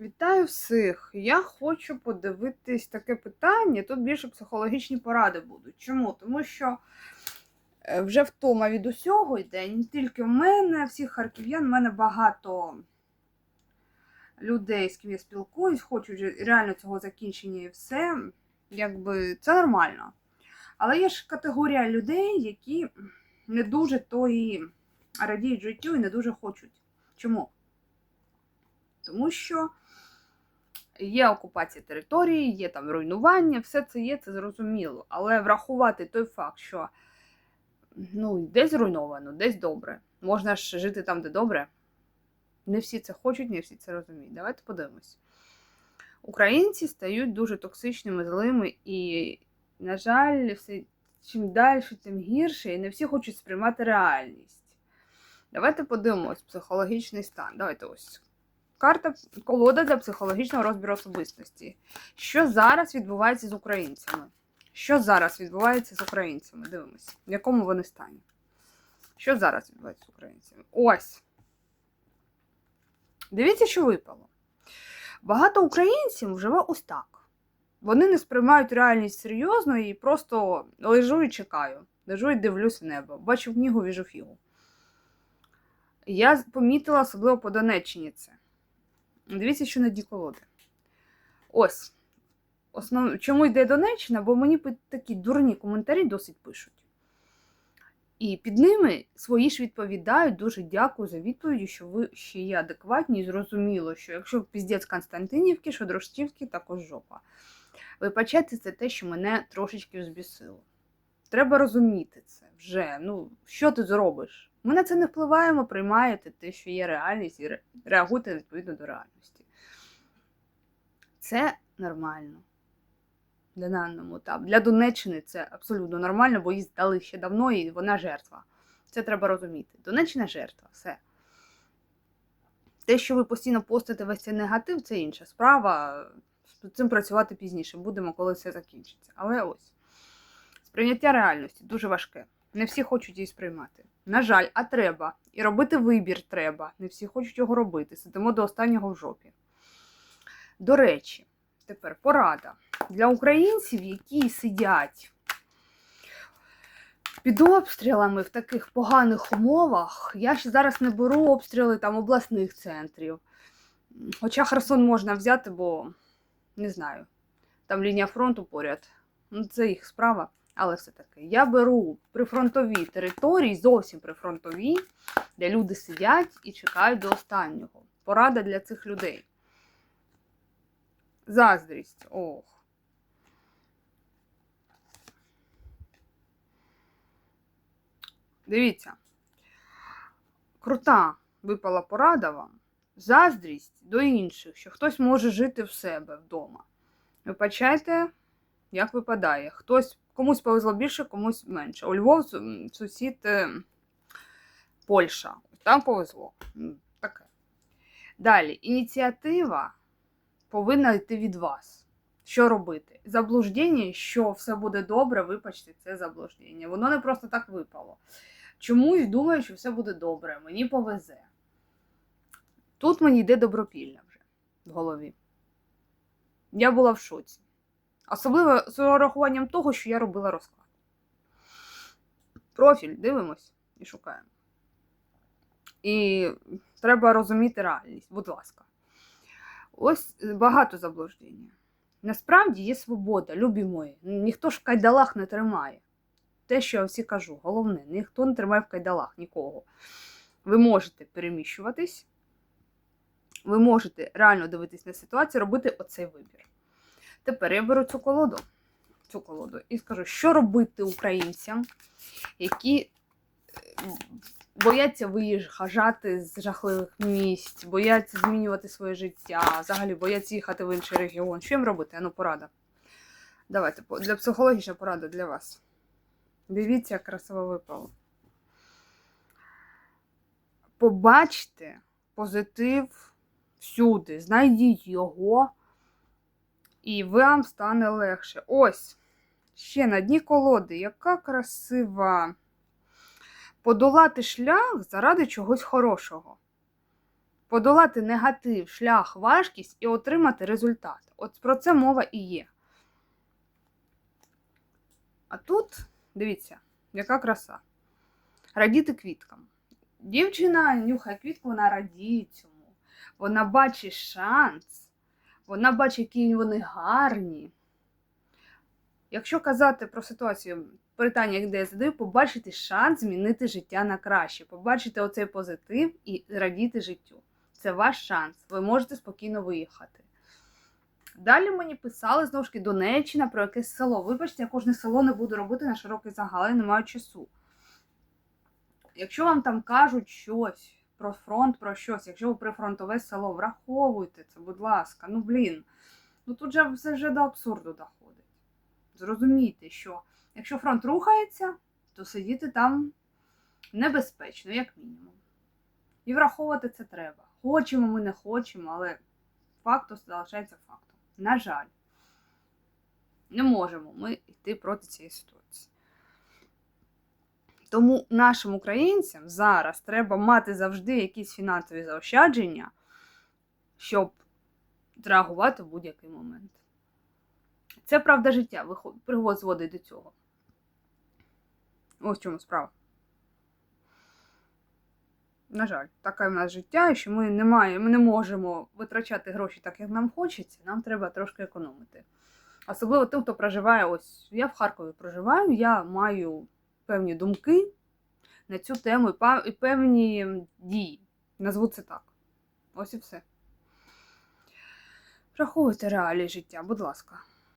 Вітаю всіх! Я хочу подивитись таке питання. Тут більше психологічні поради будуть. Чому? Тому що е, вже втома від усього йде. Не тільки в мене, всіх харків'ян, в мене багато людей, з ким я спілкуюсь, хочуть вже реально цього закінчення і все. Якби це нормально. Але є ж категорія людей, які не дуже то і радіють життю і не дуже хочуть. Чому? Тому що є окупація території, є там руйнування, все це є, це зрозуміло. Але врахувати той факт, що ну, десь зруйновано, десь добре. Можна ж жити там, де добре. Не всі це хочуть, не всі це розуміють. Давайте подивимось. Українці стають дуже токсичними, злими, і, на жаль, все, чим далі, тим гірше, і не всі хочуть сприймати реальність. Давайте подивимось психологічний стан. Давайте ось. Карта колода для психологічного розбіру особистості. Що зараз відбувається з українцями? Що зараз відбувається з українцями? Дивимось, в якому вони стані. Що зараз відбувається з українцями? Ось. Дивіться, що випало. Багато українців живе ось так. Вони не сприймають реальність серйозно і просто лежу і чекаю. Лежу і дивлюсь в небо. Бачу книгу, віжу фігу. Я помітила особливо по Донеччині це. Дивіться, що на дні колоди. Ось. Основ... Чому йде Донеччина? Бо мені такі дурні коментарі досить пишуть. І під ними свої ж відповідають. Дуже дякую за відповіді, що ви ще є адекватні і зрозуміло, що якщо піздець Константинівки, що Дрожтівки також жопа. Вибачайте, це те, що мене трошечки взбісило. Треба розуміти це вже. Ну, що ти зробиш? Ми на це не впливаємо, приймаєте те, що є реальність, і реагуйте відповідно до реальності. Це нормально. Для даному етапу. Для Донеччини це абсолютно нормально, бо її здали ще давно, і вона жертва. Це треба розуміти. Донеччина жертва, все. Те, що ви постійно постите весь цей негатив, це інша справа. З цим працювати пізніше будемо, коли все закінчиться. Але ось сприйняття реальності дуже важке. Не всі хочуть її сприймати. На жаль, а треба. І робити вибір треба. Не всі хочуть його робити. Сидимо до останнього в жопі. До речі, тепер порада для українців, які сидять під обстрілами в таких поганих умовах. Я ж зараз не беру обстріли там обласних центрів. Хоча Херсон можна взяти, бо не знаю, там лінія фронту поряд. Ну, це їх справа. Але все-таки я беру прифронтові території, зовсім прифронтові, де люди сидять і чекають до останнього. Порада для цих людей. Заздрість. Ох. Дивіться. Крута випала порада вам. Заздрість до інших, що хтось може жити в себе вдома. Вибачайте, як випадає. Хтось комусь повезло більше, комусь менше. У Львов сусід е, Польща. Там повезло. Таке. Далі, ініціатива повинна йти від вас. Що робити? Заблуждення, що все буде добре, вибачте, це заблуждення. Воно не просто так випало. Чомусь думаю, що все буде добре, мені повезе. Тут мені йде добропілля вже в голові. Я була в шоці. Особливо з урахуванням того, що я робила розклад. Профіль дивимось і шукаємо. І треба розуміти реальність, будь ласка. Ось багато заблуждення. Насправді є свобода, любі мої. Ніхто ж в кайдалах не тримає. Те, що я всі кажу, головне, ніхто не тримає в кайдалах нікого. Ви можете переміщуватись, ви можете реально дивитись на ситуацію, робити оцей вибір. Тепер я беру цю колоду, цю колоду і скажу, що робити українцям, які бояться виїжджати з жахливих місць, бояться змінювати своє життя, взагалі бояться їхати в інший регіон. Що їм робити? Ану, порада. Давайте, для психологічна порада для вас. Дивіться, як красиво випало. Побачте позитив всюди, знайдіть його, і вам стане легше. Ось, ще на дні колоди, яка красива. Подолати шлях заради чогось хорошого. подолати негатив, шлях, важкість і отримати результат. От про це мова і є. А тут, дивіться, яка краса. Радіти квіткам. Дівчина нюхає квітку, вона радіє цьому. Вона бачить шанс, вона бачить, які вони гарні. Якщо казати про ситуацію, питання, де я задаю, побачити шанс змінити життя на краще, побачити оцей позитив і радіти життю. Це ваш шанс. Ви можете спокійно виїхати. Далі мені писали знову ж таки Донеччина про якесь село. Вибачте, я кожне село не буду робити на широкий загал, я не маю часу. Якщо вам там кажуть щось про фронт, про щось, якщо ви прифронтове село, враховуйте це, будь ласка. Ну блін. Ну тут же все вже до абсурду доходить. Зрозумійте, що якщо фронт рухається, то сидіти там небезпечно, як мінімум. І враховувати це треба. Хочемо ми не хочемо, але факт залишається фактом. На жаль, не можемо ми йти проти цієї ситуації. Тому нашим українцям зараз треба мати завжди якісь фінансові заощадження, щоб реагувати в будь-який момент. Це правда життя призводить до цього. Ось в чому справа. На жаль, таке в нас життя, що ми не маємо, ми не можемо витрачати гроші так, як нам хочеться, нам треба трошки економити. Особливо тим, хто проживає ось. Я в Харкові проживаю, я маю певні думки на цю тему і певні дії. Назву це так. Ось і все. Враховуйте реалії життя, будь ласка.